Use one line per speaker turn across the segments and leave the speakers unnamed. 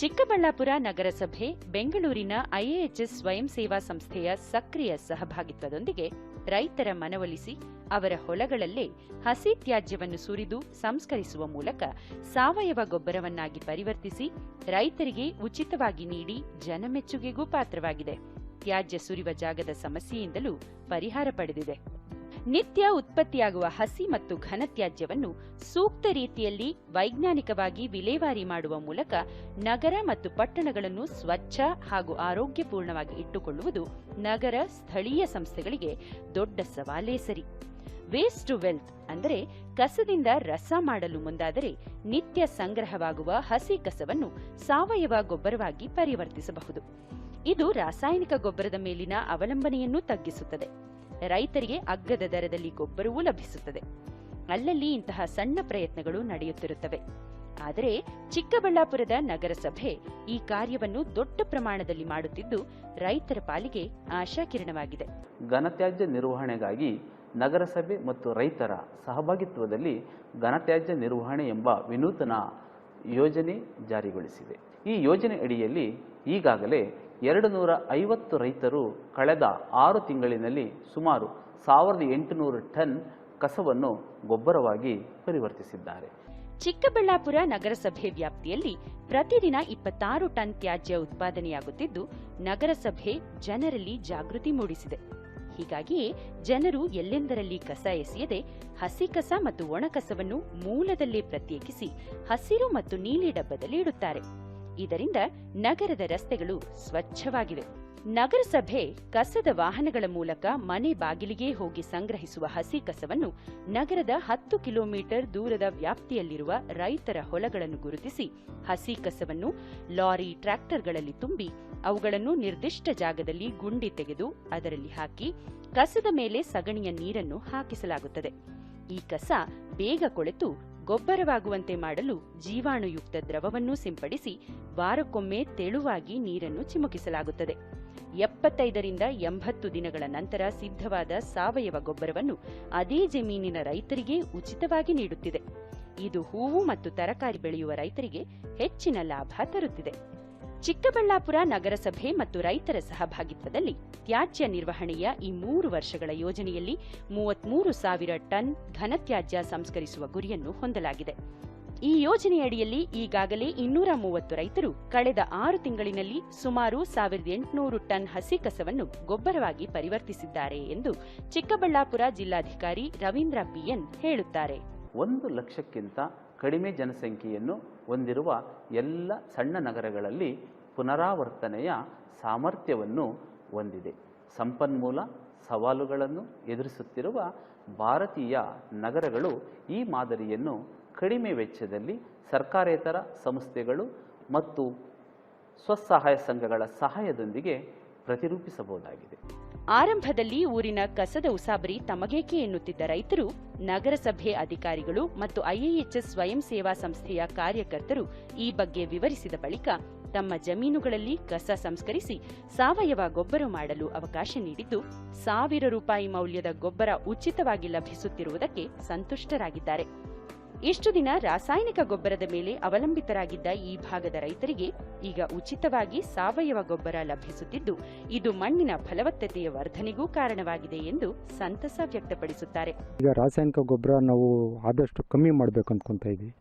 ಚಿಕ್ಕಬಳ್ಳಾಪುರ ನಗರಸಭೆ ಬೆಂಗಳೂರಿನ ಐಎಎಚ್ಎಸ್ ಸ್ವಯಂ ಸೇವಾ ಸಂಸ್ಥೆಯ ಸಕ್ರಿಯ ಸಹಭಾಗಿತ್ವದೊಂದಿಗೆ ರೈತರ ಮನವೊಲಿಸಿ ಅವರ ಹೊಲಗಳಲ್ಲೇ ಹಸಿ ತ್ಯಾಜ್ಯವನ್ನು ಸುರಿದು ಸಂಸ್ಕರಿಸುವ ಮೂಲಕ ಸಾವಯವ ಗೊಬ್ಬರವನ್ನಾಗಿ ಪರಿವರ್ತಿಸಿ ರೈತರಿಗೆ ಉಚಿತವಾಗಿ ನೀಡಿ ಜನಮೆಚ್ಚುಗೆಗೂ ಪಾತ್ರವಾಗಿದೆ. ತ್ಯಾಜ್ಯ ಸುರಿವ ಜಾಗದ ಸಮಸ್ಯೆಯಿಂದಲೂ ಪರಿಹಾರ ಪಡೆದಿದೆ. ನಿತ್ಯ ಉತ್ಪತ್ತಿಯಾಗುವ ಹಸಿ ಮತ್ತು ಘನತ್ಯಾಜ್ಯವನ್ನು ಸೂಕ್ತ ರೀತಿಯಲ್ಲಿ ವೈಜ್ಞಾನಿಕವಾಗಿ ವಿಲೇವಾರಿ ಮಾಡುವ ಮೂಲಕ ನಗರ ಮತ್ತು ಪಟ್ಟಣಗಳನ್ನು ಸ್ವಚ್ಛ ಹಾಗೂ ಆರೋಗ್ಯಪೂರ್ಣವಾಗಿ ಇಟ್ಟುಕೊಳ್ಳುವುದು ನಗರ ಸ್ಥಳೀಯ ಸಂಸ್ಥೆಗಳಿಗೆ ದೊಡ್ಡ ಸವಾಲೇ ಸರಿ. ವೇಸ್ಟ್ ಟು ವೆಲ್ತ್ ಅಂದರೆ ಕಸದಿಂದ ರಸ ಮಾಡಲು ಮುಂದಾದರೆ ನಿತ್ಯ ಸಂಗ್ರಹವಾಗುವ ಹಸಿ ಕಸವನ್ನು ಸಾವಯವ ಗೊಬ್ಬರವಾಗಿ ಪರಿವರ್ತಿಸಬಹುದು. ಇದು ರಾಸಾಯನಿಕ ಗೊಬ್ಬರದ ಮೇಲಿನ ಅವಲಂಬನೆಯನ್ನು ತಗ್ಗಿಸುತ್ತದೆ. ರೈತರಿಗೆ ಅಗ್ಗದ ದರದಲ್ಲಿ ಗೊಬ್ಬರವೂ ಲಭಿಸುತ್ತದೆ. ಅಲ್ಲಲ್ಲಿ ಇಂತಹ ಸಣ್ಣ ಪ್ರಯತ್ನಗಳು ನಡೆಯುತ್ತಿರುತ್ತವೆ. ಆದರೆ ಚಿಕ್ಕಬಳ್ಳಾಪುರದ ನಗರಸಭೆ ಈ ಕಾರ್ಯವನ್ನು ದೊಡ್ಡ ಪ್ರಮಾಣದಲ್ಲಿ ಮಾಡುತ್ತಿದ್ದು, ರೈತರ ಪಾಲಿಗೆ ಆಶಾಕಿರಣವಾಗಿದೆ
ಘನತ್ಯಾಜ್ಯ ನಿರ್ವಹಣೆಗಾಗಿ ನಗರಸಭೆ ಮತ್ತು ರೈತರ ಸಹಭಾಗಿತ್ವದಲ್ಲಿ ಘನತ್ಯಾಜ್ಯ ನಿರ್ವಹಣೆ ಎಂಬ ವಿನೂತನ ಯೋಜನೆ ಜಾರಿಗೊಳಿಸಿದೆ. ಈ ಯೋಜನೆ ಅಡಿಯಲ್ಲಿ ಈಗಾಗಲೇ ಎರಡು ನೂರ ಐವತ್ತು ರೈತರು ಕಳೆದ ಆರು ತಿಂಗಳಿನಲ್ಲಿ ಸುಮಾರು ಸಾವಿರದ ಎಂಟುನೂರು ಟನ್ ಕಸವನ್ನು ಗೊಬ್ಬರವಾಗಿ ಪರಿವರ್ತಿಸಿದ್ದಾರೆ.
ಚಿಕ್ಕಬಳ್ಳಾಪುರ ನಗರಸಭೆ ವ್ಯಾಪ್ತಿಯಲ್ಲಿ ಪ್ರತಿದಿನ ಇಪ್ಪತ್ತಾರು ಟನ್ ತ್ಯಾಜ್ಯ ಉತ್ಪಾದನೆಯಾಗುತ್ತಿದ್ದು, ನಗರಸಭೆ ಜನರಲ್ಲಿ ಜಾಗೃತಿ ಮೂಡಿಸಿದೆ. ಹೀಗಾಗಿಯೇ ಜನರು ಎಲ್ಲೆಂದರಲ್ಲಿ ಕಸ ಎಸೆಯದೆ, ಹಸಿ ಕಸ ಮತ್ತು ಒಣ ಕಸವನ್ನು ಮೂಲದಲ್ಲೇ ಪ್ರತ್ಯೇಕಿಸಿ, ಹಸಿರು ಮತ್ತು ನೀಲಿ ಡಬ್ಬದಲ್ಲಿ ಇಡುತ್ತಾರೆ. ಇದರಿಂದ ನಗರದ ರಸ್ತೆಗಳು ಸ್ವಚ್ಛವಾಗಿವೆ. ನಗರಸಭೆ ಕಸದ ವಾಹನಗಳ ಮೂಲಕ ಮನೆ ಬಾಗಿಲಿಗೆ ಹೋಗಿ ಸಂಗ್ರಹಿಸುವ ಹಸಿ ಕಸವನ್ನು ನಗರದ ಹತ್ತು ಕಿಲೋಮೀಟರ್ ದೂರದ ವ್ಯಾಪ್ತಿಯಲ್ಲಿರುವ ರೈತರ ಹೊಲಗಳನ್ನು ಗುರುತಿಸಿ ಹಸಿ ಕಸವನ್ನು ಲಾರಿ ಟ್ರ್ಯಾಕ್ಟರ್ಗಳಲ್ಲಿ ತುಂಬಿ ಅವುಗಳನ್ನು ನಿರ್ದಿಷ್ಟ ಜಾಗದಲ್ಲಿ ಗುಂಡಿ ತೆಗೆದು ಅದರಲ್ಲಿ ಹಾಕಿ ಕಸದ ಮೇಲೆ ಸಗಣಿಯ ನೀರನ್ನು ಹಾಕಿಸಲಾಗುತ್ತದೆ. ಈ ಕಸ ಬೇಗ ಕೊಳೆತು ಗೊಬ್ಬರವಾಗುವಂತೆ ಮಾಡಲು ಜೀವಾಣುಯುಕ್ತ ದ್ರವವನ್ನು ಸಿಂಪಡಿಸಿ ವಾರಕ್ಕೊಮ್ಮೆ ತೆಳುವಾಗಿ ನೀರನ್ನು ಚಿಮುಕಿಸಲಾಗುತ್ತದೆ. ಎಪ್ಪತ್ತೈದರಿಂದ ಎಂಬತ್ತು ದಿನಗಳ ನಂತರ ಸಿದ್ಧವಾದ ಸಾವಯವ ಗೊಬ್ಬರವನ್ನು ಅದೇ ಜಮೀನಿನ ರೈತರಿಗೆ ಉಚಿತವಾಗಿ ನೀಡುತ್ತಿದೆ. ಇದು ಹೂವು ಮತ್ತು ತರಕಾರಿ ಬೆಳೆಯುವ ರೈತರಿಗೆ ಹೆಚ್ಚಿನ ಲಾಭ ತರುತ್ತಿದೆ. ಚಿಕ್ಕಬಳ್ಳಾಪುರ ನಗರಸಭೆ ಮತ್ತು ರೈತರ ಸಹಭಾಗಿತ್ವದಲ್ಲಿ ತ್ಯಾಜ್ಯ ನಿರ್ವಹಣೆಯ ಈ ಮೂರು ವರ್ಷಗಳ ಯೋಜನೆಯಲ್ಲಿ ಮೂವತ್ಮೂರು ಸಾವಿರ ಟನ್ ಘನತ್ಯಾಜ್ಯ ಸಂಸ್ಕರಿಸುವ ಗುರಿಯನ್ನು ಹೊಂದಲಾಗಿದೆ. ಈ ಯೋಜನೆಯಡಿಯಲ್ಲಿ ಈಗಾಗಲೇ ಇನ್ನೂರ ಮೂವತ್ತು ರೈತರು ಕಳೆದ ಆರು ತಿಂಗಳಿನಲ್ಲಿ ಸುಮಾರು ಸಾವಿರದ ಎಂಟುನೂರು ಟನ್ ಹಸಿ ಕಸವನ್ನು ಗೊಬ್ಬರವಾಗಿ ಪರಿವರ್ತಿಸಿದ್ದಾರೆ ಎಂದು ಚಿಕ್ಕಬಳ್ಳಾಪುರ ಜಿಲ್ಲಾಧಿಕಾರಿ ರವೀಂದ್ರ ಪಿಎನ್ ಹೇಳುತ್ತಾರೆ.
ಒಂದು ಲಕ್ಷಕ್ಕಿಂತ ಕಡಿಮೆ ಜನಸಂಖ್ಯೆಯನ್ನು ಹೊಂದಿರುವ ಎಲ್ಲ ಸಣ್ಣ ನಗರಗಳಲ್ಲಿ ಪುನರಾವರ್ತನೆಯ ಸಾಮರ್ಥ್ಯವನ್ನು ಹೊಂದಿದೆ. ಸಂಪನ್ಮೂಲ ಸವಾಲುಗಳನ್ನು ಎದುರಿಸುತ್ತಿರುವ ಭಾರತೀಯ ನಗರಗಳು ಈ ಮಾದರಿಯನ್ನು ಕಡಿಮೆ ವೆಚ್ಚದಲ್ಲಿ ಸರ್ಕಾರೇತರ ಸಂಸ್ಥೆಗಳು ಮತ್ತು ಸ್ವಸಹಾಯ ಸಂಘಗಳ ಸಹಾಯದೊಂದಿಗೆ ಪ್ರತಿರೂಪಿಸಬಹುದಾಗಿದೆ.
ಆರಂಭದಲ್ಲಿ ಊರಿನ ಕಸದ ಉಸಾಬರಿ ತಮಗೇಕೆ ಎನ್ನುತ್ತಿದ್ದ ರೈತರು, ನಗರಸಭೆ ಅಧಿಕಾರಿಗಳು ಮತ್ತು ಐಎಎಚ್ಎಸ್ ಸ್ವಯಂ ಸೇವಾ ಸಂಸ್ಥೆಯ ಕಾರ್ಯಕರ್ತರು ಈ ಬಗ್ಗೆ ವಿವರಿಸಿದ ಬಳಿಕ ತಮ್ಮ ಜಮೀನುಗಳಲ್ಲಿ ಕಸ ಸಂಸ್ಕರಿಸಿ ಸಾವಯವ ಗೊಬ್ಬರ ಮಾಡಲು ಅವಕಾಶ ನೀಡಿದ್ದು, ಸಾವಿರ ರೂಪಾಯಿ ಮೌಲ್ಯದ ಗೊಬ್ಬರ ಉಚಿತವಾಗಿ ಲಭಿಸುತ್ತಿರುವುದಕ್ಕೆ ಸಂತುಷ್ಟರಾಗಿದ್ದಾರೆ. ಇಷ್ಟು ದಿನ ರಾಸಾಯನಿಕ ಗೊಬ್ಬರದ ಮೇಲೆ ಅವಲಂಬಿತರಾಗಿದ್ದ ಈ ಭಾಗದ ರೈತರಿಗೆ ಈಗ ಉಚಿತವಾಗಿ ಸಾವಯವ ಗೊಬ್ಬರ ಲಭಿಸುತ್ತಿದ್ದು, ಇದು ಮಣ್ಣಿನ ಫಲವತ್ತತೆಯ ವರ್ಧನೆಗೂ ಕಾರಣವಾಗಿದೆ ಎಂದು ಸಂತಸ ವ್ಯಕ್ತಪಡಿಸುತ್ತಾರೆ.
ಈಗ ರಾಸಾಯನಿಕ ಗೊಬ್ಬರ ನಾವು ಆದಷ್ಟು ಕಮ್ಮಿ ಮಾಡಬೇಕು ಅಂದ್ಕೊತಾ ಇದ್ದೀವಿ.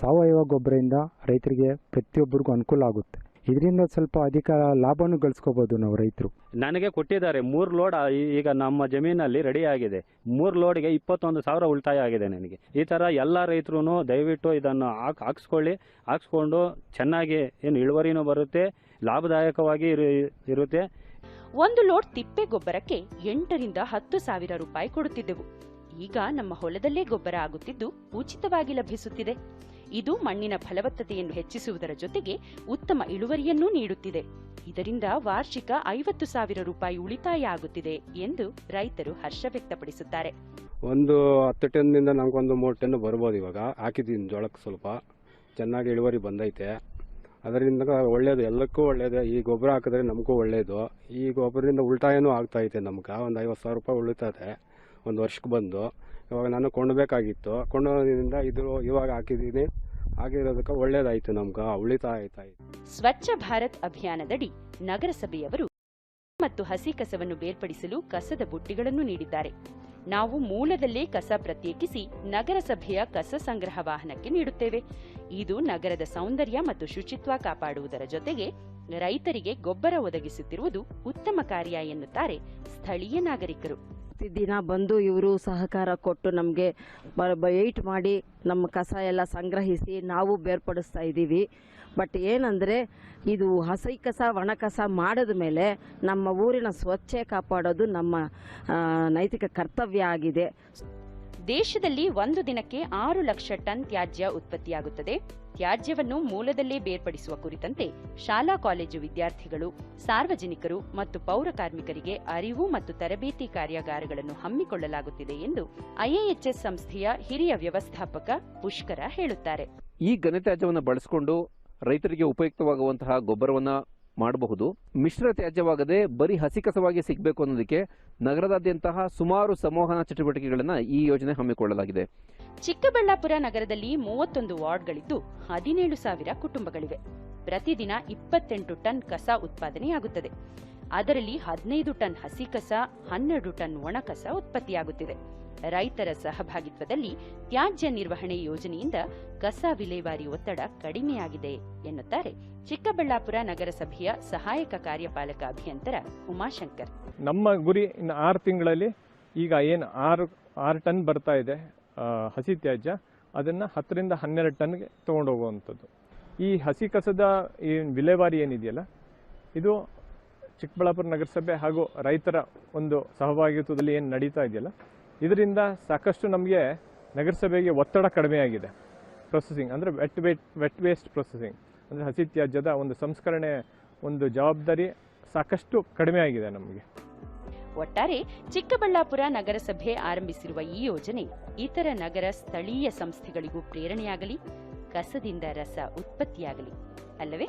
ಸಾವಯವ ಗೊಬ್ಬರದಿಂದ ರೈತರಿಗೆ ಪ್ರತಿಯೊಬ್ಬರಿಗೂ ಅನುಕೂಲ ಆಗುತ್ತೆ. ಇದರಿಂದ ಸ್ವಲ್ಪ ಅಧಿಕ ಲಾಭನೂ ಗಳಿಸ್ಕೋಬೋದು ನಾವು ರೈತರು.
ನನಗೆ ಕೊಟ್ಟಿದ್ದಾರೆ ಮೂರು ಲೋಡ್ ಈಗ ನಮ್ಮ ಜಮೀನಲ್ಲಿ ರೆಡಿ ಆಗಿದೆ. ಮೂರು ಲೋಡ್ಗೆ ಇಪ್ಪತ್ತೊಂದು ಸಾವಿರ ಉಳಿತಾಯ ಆಗಿದೆ ನನಗೆ. ಈ ಥರ ಎಲ್ಲ ರೈತರು ದಯವಿಟ್ಟು ಇದನ್ನು ಹಾಕ್ ಹಾಕ್ಸ್ಕೊಳ್ಳಿ. ಹಾಕ್ಸ್ಕೊಂಡು ಚೆನ್ನಾಗಿ ಏನು ಇಳುವರಿನೂ ಬರುತ್ತೆ ಲಾಭದಾಯಕವಾಗಿ ಇರು- ಇರುತ್ತೆ.
ಒಂದು ಲೋಡ್ ತಿಪ್ಪೆ ಗೊಬ್ಬರಕ್ಕೆ ಎಂಟರಿಂದ ಹತ್ತು ಸಾವಿರ ರೂಪಾಯಿ ಕೊಡುತ್ತಿದ್ದೆವು. ಈಗ ನಮ್ಮ ಹೊಲದಲ್ಲೇ ಗೊಬ್ಬರ ಆಗುತ್ತಿದ್ದು ಉಚಿತವಾಗಿ ಲಭಿಸುತ್ತಿದೆ. ಇದು ಮಣ್ಣಿನ ಫಲವತ್ತತೆಯನ್ನು ಹೆಚ್ಚಿಸುವುದರ ಜೊತೆಗೆ ಉತ್ತಮ ಇಳುವರಿಯನ್ನೂ ನೀಡುತ್ತಿದೆ. ಇದರಿಂದ ವಾರ್ಷಿಕ ಐವತ್ತು ಸಾವಿರ ರೂಪಾಯಿ ಉಳಿತಾಯ ಆಗುತ್ತಿದೆ ಎಂದು ರೈತರು ಹರ್ಷ ವ್ಯಕ್ತಪಡಿಸುತ್ತಾರೆ.
ಒಂದು ಹತ್ತು ಟನ್ನಿಂದ ನಮಗೊಂದು ಮೂರು ಟನ್ ಬರ್ಬೋದು ಇವಾಗ. ಹಾಕಿದ್ದೀನಿ ಜೋಳಕ್ಕೆ ಸ್ವಲ್ಪ. ಚೆನ್ನಾಗಿ ಇಳುವರಿ ಬಂದೈತೆ. ಅದರಿಂದ ಒಳ್ಳೇದು, ಎಲ್ಲಕ್ಕೂ ಒಳ್ಳೇದು. ಈ ಗೊಬ್ಬರ ಹಾಕಿದ್ರೆ ನಮಗೂ ಒಳ್ಳೇದು. ಈ ಗೊಬ್ಬರದಿಂದ ಉಳಿತಾಯನೂ ಆಗ್ತೈತೆ ನಮ್ಗೆ. ಒಂದು ಐವತ್ತು ಸಾವಿರ ರೂಪಾಯಿ ಉಳಿತದೆ ಒಂದು ವರ್ಷಕ್ಕೆ ಬಂದು. ಇವಾಗ ನಾನು ಕೊಂಡಬೇಕಾಗಿತ್ತು. ಕೊಂಡೋದ್ರಿಂದ ಇದು ಇವಾಗ ಹಾಕಿದ್ದೀನಿ. ಹಾಕಿರೋದಕ್ಕೆ ಒಳ್ಳೇದಾಯಿತು ನಮ್ಗೆ. ಉಳಿತಾಯ ಆಯ್ತಾಯ್ತು
ಸ್ವಚ್ಛ ಭಾರತ್ ಅಭಿಯಾನದಡಿ ನಗರಸಭೆಯವರು ಮತ್ತು ಹಸಿ ಕಸವನ್ನು ಬೇರ್ಪಡಿಸಲು ಕಸದ ಬುಟ್ಟಿಗಳನ್ನು ನೀಡಿದ್ದಾರೆ. ನಾವು ಮೂಲದಲ್ಲೇ ಕಸ ಪ್ರತ್ಯೇಕಿಸಿ ನಗರಸಭೆಯ ಕಸ ಸಂಗ್ರಹ ವಾಹನಕ್ಕೆ ನೀಡುತ್ತೇವೆ. ಇದು ನಗರದ ಸೌಂದರ್ಯ ಮತ್ತು ಶುಚಿತ್ವ ಕಾಪಾಡುವುದರ ಜೊತೆಗೆ ರೈತರಿಗೆ ಗೊಬ್ಬರ ಒದಗಿಸುತ್ತಿರುವುದು ಉತ್ತಮ ಕಾರ್ಯ ಎನ್ನುತ್ತಾರೆ ಸ್ಥಳೀಯ ನಾಗರಿಕರು.
ದಿನ ಬಂದು ಇವರು ಸಹಕಾರ ಕೊಟ್ಟು ನಮಗೆ ವೆಯ್ಟ್ ಮಾಡಿ ನಮ್ಮ ಕಸ ಎಲ್ಲ ಸಂಗ್ರಹಿಸಿ ನಾವು ಬೇರ್ಪಡಿಸ್ತಾ ಇದ್ದೀವಿ. ಬಟ್ ಏನಂದರೆ ಇದು ಹಸಿ ಕಸ, ಒಣ ಕಸ ಮಾಡಿದ ಮೇಲೆ ನಮ್ಮ ಊರಿನ ಸ್ವಚ್ಛ ಕಾಪಾಡೋದು ನಮ್ಮ ನೈತಿಕ ಕರ್ತವ್ಯ ಆಗಿದೆ.
ದೇಶದಲ್ಲಿ ಒಂದು ದಿನಕ್ಕೆ ಆರು ಲಕ್ಷ ಟನ್ ತ್ಯಾಜ್ಯ ಉತ್ಪತ್ತಿಯಾಗುತ್ತದೆ. ತ್ಯಾಜ್ಯವನ್ನು ಮೂಲದಲ್ಲೇ ಬೇರ್ಪಡಿಸುವ ಕುರಿತಂತೆ ಶಾಲಾ ಕಾಲೇಜು ವಿದ್ಯಾರ್ಥಿಗಳು, ಸಾರ್ವಜನಿಕರು ಮತ್ತು ಪೌರ ಕಾರ್ಮಿಕರಿಗೆ ಅರಿವು ಮತ್ತು ತರಬೇತಿ ಕಾರ್ಯಾಗಾರಗಳನ್ನು ಹಮ್ಮಿಕೊಳ್ಳಲಾಗುತ್ತಿದೆ ಎಂದು ಐಎಎಚ್ಎಸ್ ಸಂಸ್ಥೆಯ ಹಿರಿಯ ವ್ಯವಸ್ಥಾಪಕ ಪುಷ್ಕರ ಹೇಳುತ್ತಾರೆ.
ಈ ಘನತ್ಯಾಜ್ಯವನ್ನು ಬಳಸಿಕೊಂಡು ರೈತರಿಗೆ ಉಪಯುಕ್ತವಾಗುವಂತಹ ಗೊಬ್ಬರವನ್ನ ಮಾಡಬಹುದು. ಮಿಶ್ರ ತ್ಯಾಜ್ಯವಾಗದೆ ಬರೀ ಹಸಿ ಕಸವಾಗಿ ಸಿಗಬೇಕು ಅನ್ನೋದಕ್ಕೆ ನಗರದಾದ್ಯಂತಹ ಸುಮಾರು ಸಂವಹನ ಚಟುವಟಿಕೆಗಳನ್ನು ಈ ಯೋಜನೆ ಹಮ್ಮಿಕೊಳ್ಳಲಾಗಿದೆ.
ಚಿಕ್ಕಬಳ್ಳಾಪುರ ನಗರದಲ್ಲಿ ಮೂವತ್ತೊಂದು ವಾರ್ಡ್ಗಳಿದ್ದು ಹದಿನೇಳು ಸಾವಿರ ಕುಟುಂಬಗಳಿವೆ. ಪ್ರತಿದಿನ ಇಪ್ಪತ್ತೆಂಟು ಟನ್ ಕಸ ಉತ್ಪಾದನೆಯಾಗುತ್ತದೆ. ಅದರಲ್ಲಿ ಹದಿನೈದು ಟನ್ ಹಸಿ ಕಸ ಹನ್ನೆರಡು ಟನ್ ಒಣ ಕಸ ಉತ್ಪತ್ತಿಯಾಗುತ್ತಿದೆ. ರೈತರ ಸಹಭಾಗಿತ್ವದಲ್ಲಿ ತ್ಯಾಜ್ಯ ನಿರ್ವಹಣೆ ಯೋಜನೆಯಿಂದ ಕಸ ವಿಲೇವಾರಿ ಒತ್ತಡ ಕಡಿಮೆಯಾಗಿದೆ ಎನ್ನುತ್ತಾರೆ ಚಿಕ್ಕಬಳ್ಳಾಪುರ ನಗರಸಭೆಯ ಸಹಾಯಕ ಕಾರ್ಯಪಾಲಕ ಅಭಿಯಂತರ ಉಮಾಶಂಕರ್.
ನಮ್ಮ ಗುರಿ ಇನ್ನು ಆರು ತಿಂಗಳಲ್ಲಿ ಈಗ ಏನು ಆರು ಆರು ಟನ್ ಬರ್ತಾ ಇದೆ ಹಸಿ ತ್ಯಾಜ್ಯ. ಅದನ್ನು ಹತ್ತರಿಂದ ಹನ್ನೆರಡು ಟನ್ಗೆ ತೊಗೊಂಡೋಗುವಂಥದ್ದು ಈ ಹಸಿ ಕಸದ ಏನು ವಿಲೇವಾರಿ ಏನಿದೆಯಲ್ಲ, ಇದು ಚಿಕ್ಕಬಳ್ಳಾಪುರ ನಗರಸಭೆ ಹಾಗೂ ರೈತರ ಒಂದು ಸಹಭಾಗಿತ್ವದಲ್ಲಿ ಏನು ನಡೀತಾ ಇದೆಯಲ್ಲ, ಇದರಿಂದ ಸಾಕಷ್ಟು ನಮಗೆ ನಗರಸಭೆಗೆ ಒತ್ತಡ ಕಡಿಮೆಯಾಗಿದೆ ಪ್ರೊಸೆಸಿಂಗ್ ಅಂದರೆ wet weight wet waste processing ಅಂದರೆ ಹಸಿ ತ್ಯಾಜ್ಯದ ಒಂದು ಸಂಸ್ಕರಣೆ, ಒಂದು ಜವಾಬ್ದಾರಿ ಸಾಕಷ್ಟು ಕಡಿಮೆ ಆಗಿದೆ ನಮಗೆ.
ಒಟ್ಟಾರೆ ಚಿಕ್ಕಬಳ್ಳಾಪುರ ನಗರಸಭೆ ಆರಂಭಿಸಿರುವ ಈ ಯೋಜನೆ ಇತರ ನಗರ ಸ್ಥಳೀಯ ಸಂಸ್ಥೆಗಳಿಗೂ ಪ್ರೇರಣೆಯಾಗಲಿ, ಕಸದಿಂದ ರಸ ಉತ್ಪತ್ತಿಯಾಗಲಿ, ಅಲ್ಲವೇ?